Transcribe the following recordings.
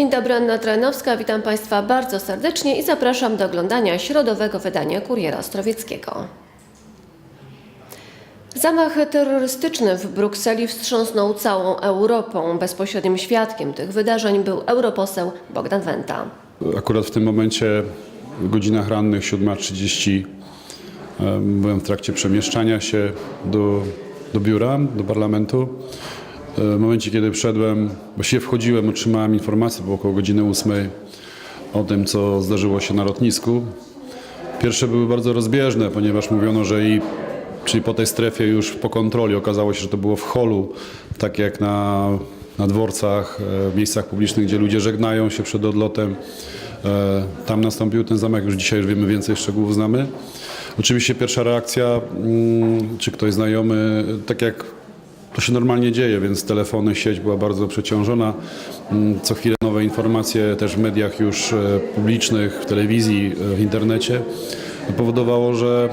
Dzień dobry, Anna Tranowska. Witam Państwa bardzo serdecznie i zapraszam do oglądania środowego wydania Kuriera Ostrowieckiego. Zamach terrorystyczny w Brukseli wstrząsnął całą Europą. Bezpośrednim świadkiem tych wydarzeń był europoseł Bogdan Wenta. Akurat w tym momencie, w godzinach rannych 7.30, em, byłem w trakcie przemieszczania się do, do biura, do parlamentu. E, W momencie, kiedy wszedłem, właściwie wchodziłem, otrzymałem informację po około godziny 8 o tym, co zdarzyło się na lotnisku. Pierwsze były bardzo rozbieżne, ponieważ mówiono, że i czyli po tej strefie już po kontroli okazało się, że to było w holu, tak jak na, na dworcach, e, w miejscach publicznych, gdzie ludzie żegnają się przed odlotem. E, Tam nastąpił ten zamek, już dzisiaj już wiemy więcej szczegółów znamy. Oczywiście pierwsza reakcja, mm, czy ktoś znajomy, tak jak to się normalnie dzieje, więc telefony, sieć była bardzo przeciążona. Mm, Co chwilę nowe informacje też w mediach już e, publicznych, w telewizji, e, w internecie powodowało, że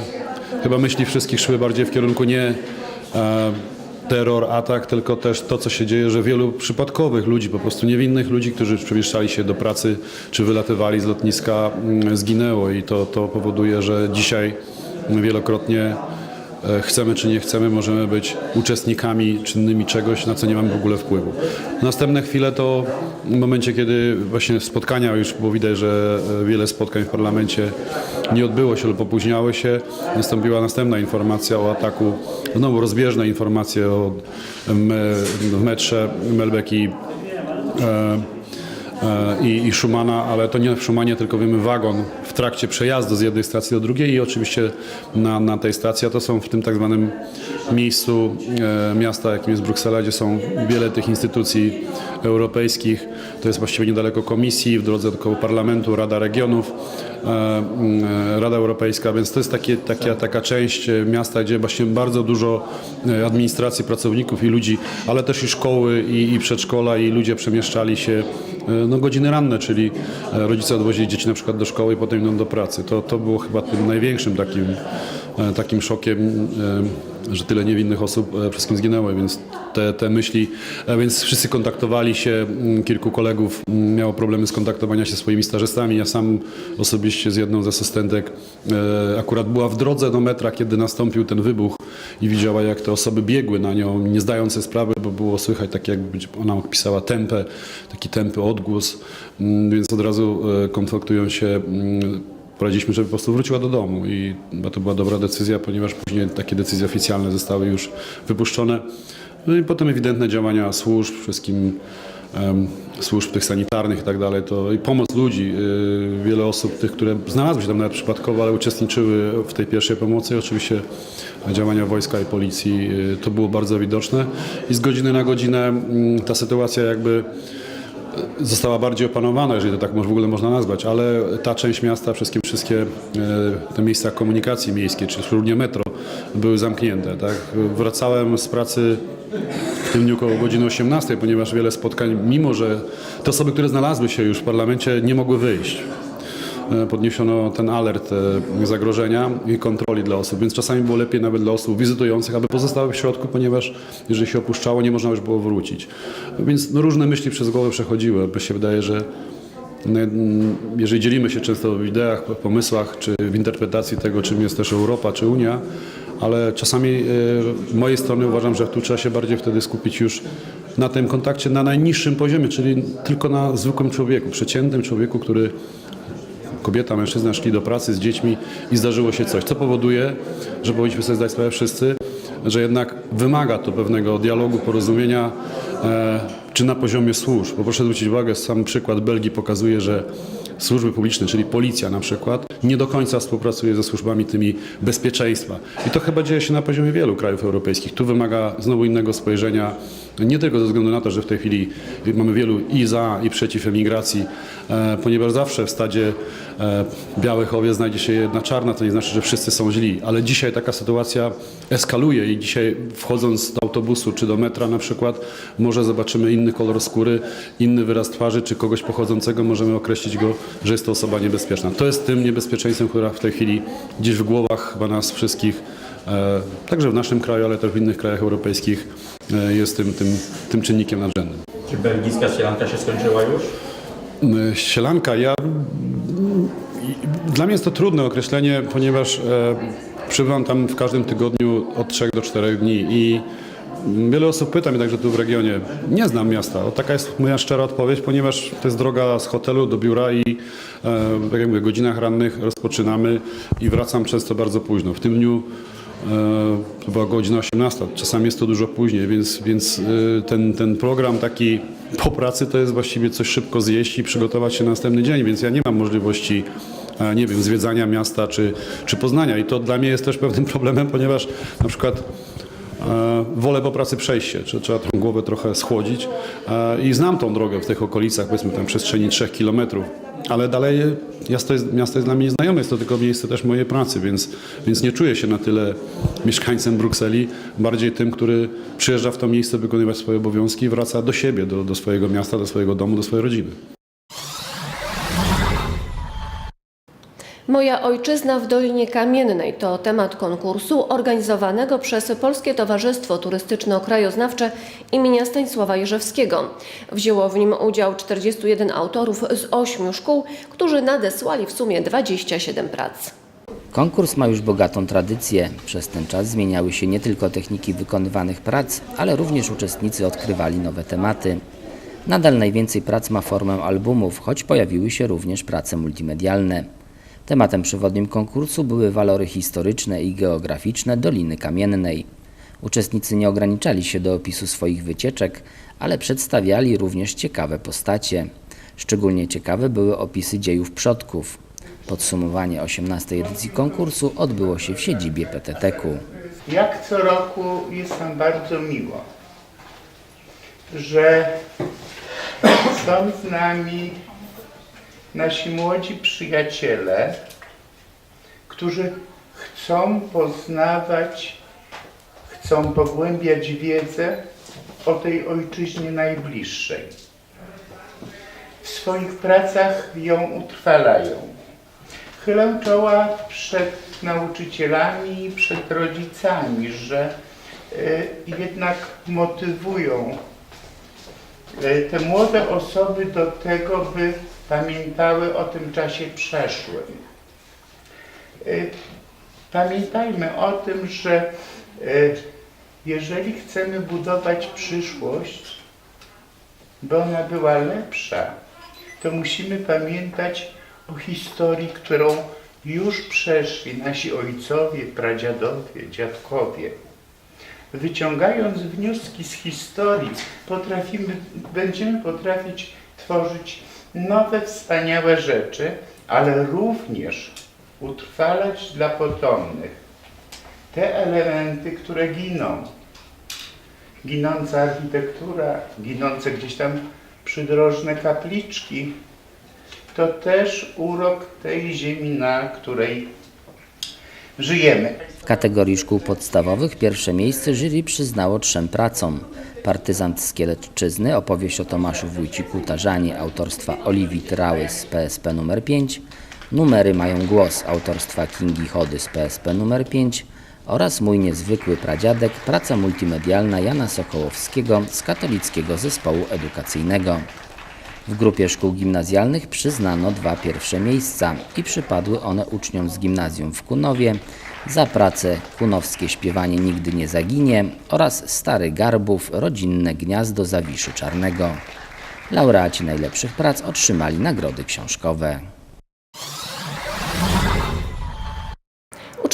chyba myśli wszystkich szły bardziej w kierunku nie e, terror, atak, tylko też to, co się dzieje, że wielu przypadkowych ludzi, po prostu niewinnych ludzi, którzy przemieszczali się do pracy czy wylatywali z lotniska, mm, zginęło i to, to powoduje, że dzisiaj wielokrotnie chcemy czy nie chcemy, możemy być uczestnikami czynnymi czegoś, na co nie mamy w ogóle wpływu. Następne chwile to w momencie, kiedy właśnie spotkania, już było widać, że e, wiele spotkań w parlamencie nie odbyło się lub opóźniały się, nastąpiła następna informacja o ataku, znowu rozbieżne informacje o em, w metrze Melbeck i e, e, i, Schumana, ale to nie w Schumanie, tylko wiemy wagon trakcie przejazdu z jednej stacji do drugiej i oczywiście na, na tej stacji, a to są w tym tak zwanym miejscu e, miasta, jakim jest Bruksela, gdzie są wiele tych instytucji europejskich. To jest właściwie niedaleko komisji, w drodze do parlamentu, Rada Regionów, Rada Europejska, więc to jest takie, taka, taka część e, miasta, gdzie właśnie bardzo dużo e, administracji, pracowników i ludzi, ale też i szkoły i, i przedszkola i ludzie przemieszczali się e, no, godziny ranne, czyli e, rodzice odwozili dzieci na przykład do szkoły i potem idą do pracy. To, to było chyba tym największym takim, e, takim szokiem, e, że tyle niewinnych osób e, wszystkim zginęło, więc te, te myśli, e, więc wszyscy kontaktowali się, m, kilku kolegów m, miało problemy skontaktowania się ze swoimi stażystami. Ja sam osobiście z jedną z asystentek e, akurat była w drodze do metra, kiedy nastąpił ten wybuch i widziała, jak te osoby biegły na nią, nie zdając sobie sprawy, bo było słychać tak, jakby ona opisała tempę, taki tępy odgłos, mm, więc od razu kontaktują się mm, Poradziliśmy, żeby po prostu wróciła do domu i chyba to była dobra decyzja, ponieważ później takie decyzje oficjalne zostały już wypuszczone. No i potem ewidentne działania służb, wszystkim em, służb tych sanitarnych i tak dalej, to i pomoc ludzi. y, Wiele osób, tych, które znalazły się tam nawet przypadkowo, ale uczestniczyły w tej pierwszej pomocy. I Oczywiście działania wojska i policji, y, to było bardzo widoczne. I z godziny na godzinę mm, ta sytuacja jakby została bardziej opanowana, jeżeli to tak w ogóle można nazwać, ale ta część miasta, wszystkie, wszystkie e, te miejsca komunikacji miejskiej, czy szczególnie metro, były zamknięte. Tak? Wracałem z pracy w tym dniu około godziny 18, ponieważ wiele spotkań, mimo że te osoby, które znalazły się już w parlamencie, nie mogły wyjść. E, Podniesiono ten alert e, zagrożenia i kontroli dla osób, więc czasami było lepiej nawet dla osób wizytujących, aby pozostały w środku, ponieważ jeżeli się opuszczało, nie można już było wrócić. Więc no, różne myśli przez głowę przechodziły. Bo się wydaje, że jeżeli dzielimy się często w ideach, pomysłach, czy w interpretacji tego, czym jest też Europa, czy Unia, ale czasami e, z mojej strony uważam, że tu trzeba się bardziej wtedy skupić już na tym kontakcie na najniższym poziomie, czyli tylko na zwykłym człowieku, przeciętnym człowieku, który kobieta, mężczyzna szli do pracy z dziećmi i zdarzyło się coś, co powoduje, że powinniśmy sobie zdać sprawę wszyscy, że jednak wymaga to pewnego dialogu, porozumienia, e, czy na poziomie służb. Bo proszę zwrócić uwagę, sam przykład Belgii pokazuje, że służby publiczne, czyli policja na przykład, nie do końca współpracuje ze służbami tymi bezpieczeństwa. I to chyba dzieje się na poziomie wielu krajów europejskich. Tu wymaga znowu innego spojrzenia, nie tylko ze względu na to, że w tej chwili mamy wielu i za, i przeciw emigracji, e, ponieważ zawsze w stadzie e, białych owiec znajdzie się jedna czarna, to nie znaczy, że wszyscy są źli, ale dzisiaj taka sytuacja eskaluje i dzisiaj wchodząc do autobusu czy do metra na przykład, może zobaczymy inny kolor skóry, inny wyraz twarzy, czy kogoś pochodzącego możemy określić go, że jest to osoba niebezpieczna. To jest tym niebezpieczeństwem, która w tej chwili gdzieś w głowach chyba nas wszystkich, e, także w naszym kraju, ale też w innych krajach europejskich jest tym, tym, tym czynnikiem nadrzędnym. Czy belgijska strzelanka się skończyła już? Y, Sielanka, ja. Dla mnie jest to trudne określenie, ponieważ e, przybywam tam w każdym tygodniu od 3 do 4 dni i wiele osób pyta mnie także tu w regionie. Nie znam miasta. O, taka jest moja szczera odpowiedź, ponieważ to jest droga z hotelu do biura i e, tak jak mówię, w godzinach rannych rozpoczynamy i wracam często bardzo późno. W tym dniu E, to była godzina 18, czasami jest to dużo później, więc, więc e, ten, ten program taki po pracy to jest właściwie coś szybko zjeść i przygotować się na następny dzień, więc ja nie mam możliwości e, nie wiem, zwiedzania miasta czy, czy poznania i to dla mnie jest też pewnym problemem, ponieważ na przykład e, wolę po pracy przejść się, trzeba tą głowę trochę schłodzić. E, i znam tą drogę w tych okolicach, powiedzmy tam przestrzeni 3 kilometrów, ale dalej miasto jest, miasto jest dla mnie nieznajome, jest to tylko miejsce też mojej pracy, więc, więc nie czuję się na tyle mieszkańcem Brukseli, bardziej tym, który przyjeżdża w to miejsce wykonywać swoje obowiązki i wraca do siebie, do, do swojego miasta, do swojego domu, do swojej rodziny. Moja ojczyzna w Dolinie Kamiennej to temat konkursu organizowanego przez Polskie Towarzystwo Turystyczno-Krajoznawcze imienia Stanisława Jerzewskiego. Wzięło w nim udział 41 autorów z 8 szkół, którzy nadesłali w sumie 27 prac. Konkurs ma już bogatą tradycję. Przez ten czas zmieniały się nie tylko techniki wykonywanych prac, ale również uczestnicy odkrywali nowe tematy. Nadal najwięcej prac ma formę albumów, choć pojawiły się również prace multimedialne. Tematem przewodnim konkursu były walory historyczne i geograficzne Doliny Kamiennej. Uczestnicy nie ograniczali się do opisu swoich wycieczek, ale przedstawiali również ciekawe postacie. Szczególnie ciekawe były opisy dziejów przodków. Podsumowanie 18 edycji konkursu odbyło się w siedzibie PTT-ku. Jak co roku jest nam bardzo miło, że są z nami nasi młodzi przyjaciele, którzy chcą poznawać, chcą pogłębiać wiedzę o tej ojczyźnie najbliższej. W swoich pracach ją utrwalają. Chylę czoła przed nauczycielami i przed rodzicami, że y, jednak motywują y, te młode osoby do tego, by pamiętały o tym czasie przeszłym. Y, Pamiętajmy o tym, że y, jeżeli chcemy budować przyszłość, by ona była lepsza, to musimy pamiętać o historii, którą już przeszli nasi ojcowie, pradziadowie, dziadkowie. Wyciągając wnioski z historii, potrafimy, będziemy potrafić tworzyć nowe, wspaniałe rzeczy, ale również utrwalać dla potomnych te elementy, które giną. Ginąca architektura, ginące gdzieś tam przydrożne kapliczki, to też urok tej ziemi, na której żyjemy. W kategorii szkół podstawowych pierwsze miejsce jury przyznało trzem pracom. Partyzant z opowieść o Tomaszu Wójciku Tarzanie autorstwa Oliwii Trały z PSP nr 5, Numery mają głos autorstwa Kingi Chody z PSP nr 5 oraz Mój niezwykły pradziadek, praca multimedialna Jana Sokołowskiego z Katolickiego Zespołu Edukacyjnego. W grupie szkół gimnazjalnych przyznano dwa pierwsze miejsca i przypadły one uczniom z gimnazjum w Kunowie za pracę Kunowskie śpiewanie nigdy nie zaginie oraz Stary Garbów rodzinne gniazdo Zawiszy Czarnego. Laureaci najlepszych prac otrzymali nagrody książkowe.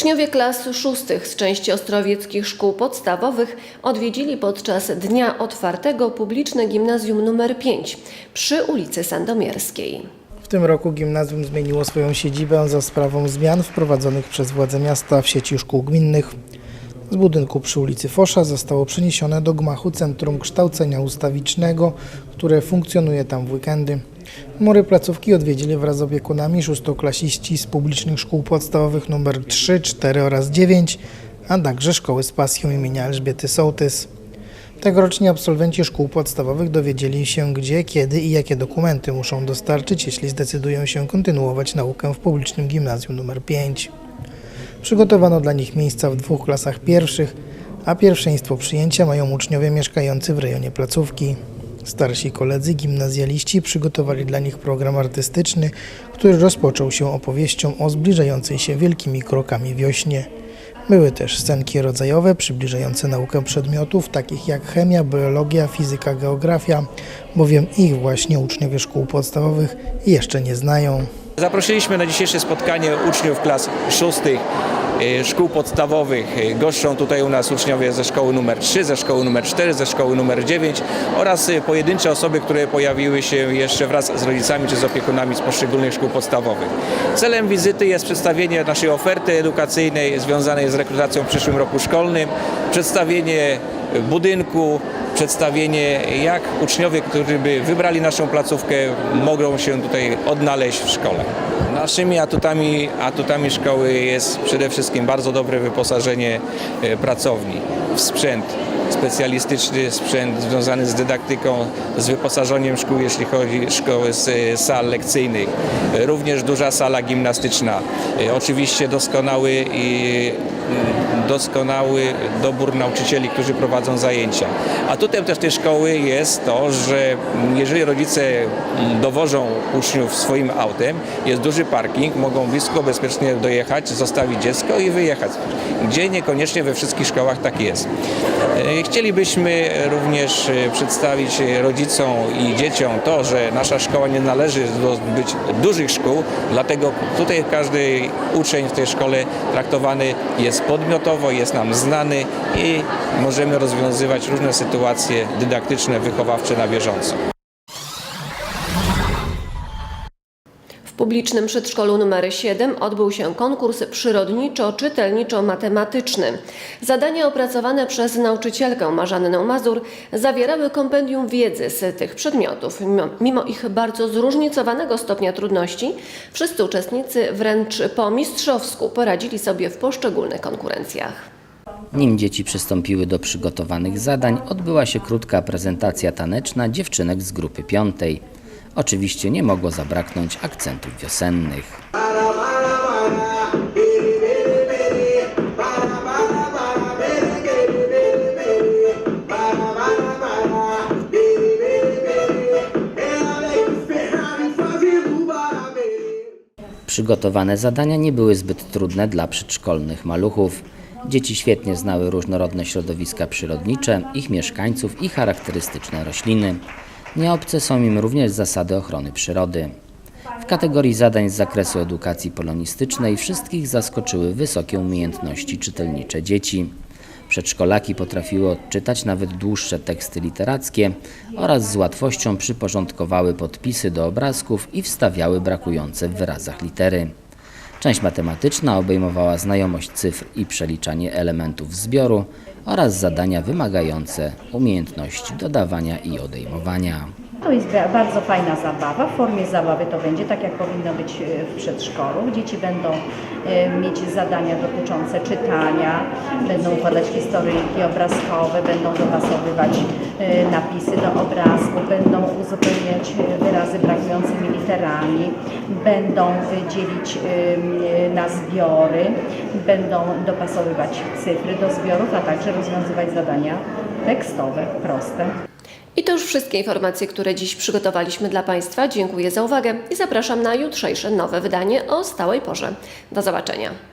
Uczniowie klas szóstych z części ostrowieckich szkół podstawowych odwiedzili podczas Dnia Otwartego publiczne gimnazjum nr 5 przy ulicy Sandomierskiej. W tym roku gimnazjum zmieniło swoją siedzibę za sprawą zmian wprowadzonych przez władze miasta w sieci szkół gminnych. Z budynku przy ulicy Fosza zostało przeniesione do gmachu Centrum Kształcenia Ustawicznego, które funkcjonuje tam w weekendy. Mury placówki odwiedzili wraz z opiekunami szóstoklasiści z publicznych szkół podstawowych nr 3, 4 oraz 9, a także szkoły z pasją imienia Elżbiety Sołtys. Tegoroczni absolwenci szkół podstawowych dowiedzieli się, gdzie, kiedy i jakie dokumenty muszą dostarczyć, jeśli zdecydują się kontynuować naukę w publicznym gimnazjum nr 5. Przygotowano dla nich miejsca w dwóch klasach pierwszych, a pierwszeństwo przyjęcia mają uczniowie mieszkający w rejonie placówki. Starsi koledzy, gimnazjaliści przygotowali dla nich program artystyczny, który rozpoczął się opowieścią o zbliżającej się wielkimi krokami wiośnie. Były też scenki rodzajowe przybliżające naukę przedmiotów takich jak chemia, biologia, fizyka, geografia, bowiem ich właśnie uczniowie szkół podstawowych jeszcze nie znają. Zaprosiliśmy na dzisiejsze spotkanie uczniów klas szóstych szkół podstawowych. E, Goszczą tutaj u nas uczniowie ze szkoły numer 3, ze szkoły numer 4, ze szkoły numer 9 oraz e, pojedyncze osoby, które pojawiły się jeszcze wraz z rodzicami czy z opiekunami z poszczególnych szkół podstawowych. Celem wizyty jest przedstawienie naszej oferty edukacyjnej związanej z rekrutacją w przyszłym roku szkolnym, przedstawienie budynku, przedstawienie jak uczniowie, którzy by wybrali naszą placówkę, mogą się tutaj odnaleźć w szkole. Naszymi atutami, atutami szkoły jest przede wszystkim bardzo dobre wyposażenie e, pracowni w sprzęt specjalistyczny sprzęt związany z dydaktyką, z wyposażeniem szkół, jeśli chodzi o szkoły z e, sal lekcyjnych. E, Również duża sala gimnastyczna. E, Oczywiście doskonały i mm, doskonały dobór nauczycieli, którzy prowadzą zajęcia. Atutem też tej szkoły jest to, że jeżeli rodzice mm, dowożą uczniów swoim autem, jest duży parking, mogą blisko, bezpiecznie dojechać, zostawić dziecko i wyjechać, gdzie niekoniecznie we wszystkich szkołach tak jest. Chcielibyśmy również e, przedstawić rodzicom i dzieciom to, że nasza szkoła nie należy do być dużych szkół, dlatego tutaj każdy uczeń w tej szkole traktowany jest podmiotowo, jest nam znany i możemy rozwiązywać różne sytuacje dydaktyczne, wychowawcze na bieżąco. Publicznym przedszkolu numer 7 odbył się konkurs przyrodniczo-czytelniczo-matematyczny. Zadania opracowane przez nauczycielkę Marzannę Mazur zawierały kompendium wiedzy z tych przedmiotów. Mimo, mimo ich bardzo zróżnicowanego stopnia trudności, wszyscy uczestnicy wręcz po mistrzowsku poradzili sobie w poszczególnych konkurencjach. Nim dzieci przystąpiły do przygotowanych zadań, odbyła się krótka prezentacja taneczna dziewczynek z grupy piątej. Oczywiście nie mogło zabraknąć akcentów wiosennych. Przygotowane zadania nie były zbyt trudne dla przedszkolnych maluchów. Dzieci świetnie znały różnorodne środowiska przyrodnicze, ich mieszkańców i charakterystyczne rośliny. Nieobce są im również zasady ochrony przyrody. W kategorii zadań z zakresu edukacji polonistycznej wszystkich zaskoczyły wysokie umiejętności czytelnicze dzieci. Przedszkolaki potrafiły odczytać nawet dłuższe teksty literackie oraz z łatwością przyporządkowały podpisy do obrazków i wstawiały brakujące w wyrazach litery. Część matematyczna obejmowała znajomość cyfr i przeliczanie elementów zbioru oraz zadania wymagające umiejętności dodawania i odejmowania. To jest ba- bardzo fajna zabawa. W formie zabawy to będzie tak, jak powinno być e, w przedszkolu. Dzieci będą e, mieć zadania dotyczące czytania, będą układać historyjki obrazkowe, będą dopasowywać e, napisy do obrazku, będą uzupełniać wyrazy brakującymi literami, będą dzielić na zbiory, będą dopasowywać cyfry do zbiorów, a także rozwiązywać zadania tekstowe, proste. I to już wszystkie informacje, które dziś przygotowaliśmy dla Państwa. Dziękuję za uwagę i zapraszam na jutrzejsze nowe wydanie o stałej porze. Do zobaczenia.